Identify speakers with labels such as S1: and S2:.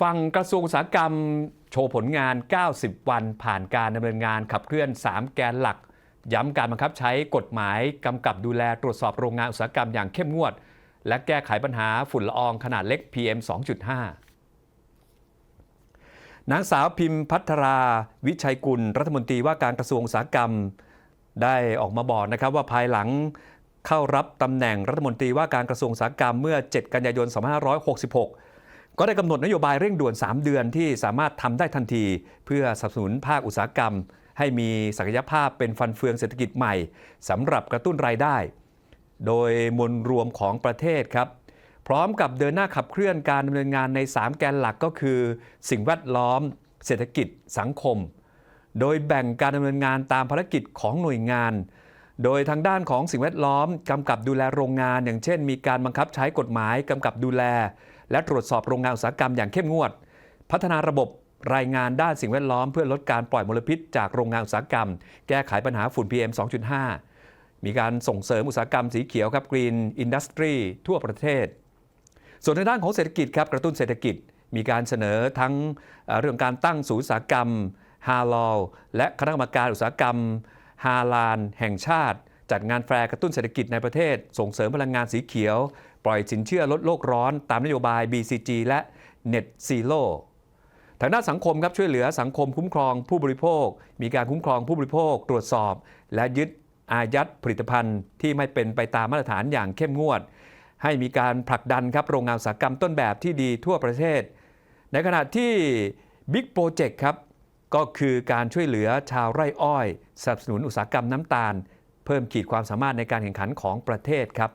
S1: ฟังกระทรวงอุตสาหกรรม โชว์ผลงาน 90 วันผ่านการดำเนินงานขับเคลื่อน 3 แกนหลัก ย้ำการบังคับใช้กฎหมายกำกับดูแลตรวจสอบโรงงานอุตสาหกรรมอย่างเข้มงวด และแก้ไขปัญหาฝุ่นละอองขนาดเล็ก PM 2.5 นางสาวพิมพ์พัทรา วิชัยกุล รัฐมนตรีว่าการกระทรวงอุตสาหกรรม ได้ออกมาบอกนะครับว่าภายหลังเข้ารับตำแหน่งรัฐมนตรีว่าการกระทรวงอุตสาหกรรมเมื่อ 7 กันยายน 2566 ก็ได้กำหนดนโยบายเร่งด่วน 3 เดือนที่สามารถทำได้ทันที เพื่อสนับสนุนภาคอุตสาหกรรม ให้มีศักยภาพเป็นฟันเฟืองเศรษฐกิจใหม่สำหรับกระตุ้นรายได้ โดยมวลรวมของประเทศครับ พร้อมกับเดินหน้าขับเคลื่อนการดำเนินงานใน 3 แกนหลักก็คือ สิ่งแวดล้อม เศรษฐกิจ สังคม โดยแบ่งการดำเนินงานตามภารกิจของหน่วยงานโดยทางด้านของสิ่งแวดล้อมกำกับดูแลโรงงาน อย่างเช่น มีการบังคับใช้กฎหมายกำกับดูแล และตรวจสอบโรงงานอุตสาหกรรมอย่างเข้มงวด พัฒนาระบบรายงานด้านสิ่งแวดล้อมเพื่อลดการปล่อยมลพิษจากโรงงานอุตสาหกรรม แก้ไขปัญหาฝุ่น PM 2.5 มีการส่งเสริมอุตสาหกรรมสีเขียวครับ Green Industry ทั่วประเทศ ส่วนในด้านของเศรษฐกิจครับกระตุ้นเศรษฐกิจ มีการเสนอทั้งเรื่องการตั้งศูนย์อุตสาหกรรมฮาลอลและคณะกรรมการอุตสาหกรรมฮาลาน แห่งชาติ จัดงานแฟร์กระตุ้นเศรษฐกิจในประเทศ ส่งเสริมพลังงานสีเขียว ปล่อยสินเชื่อลดโลกร้อนตามนโยบาย BCG และ Net Zero ทางด้านสังคมครับช่วยเหลือสังคมคุ้มครองผู้บริโภค มีการคุ้มครองผู้บริโภค ตรวจสอบ และยึดอายัดผลิตภัณฑ์ที่ไม่เป็นไปตามมาตรฐานอย่างเข้มงวด ให้มีการผลักดันครับโรงงานอุตสาหกรรมต้นแบบที่ดีทั่วประเทศ ในขณะที่ Big Project ครับก็คือการช่วยเหลือชาวไร่อ้อยสนับสนุนอุตสาหกรรมน้ำตาล เพิ่มขีดความสามารถในการแข่งขันของประเทศครับ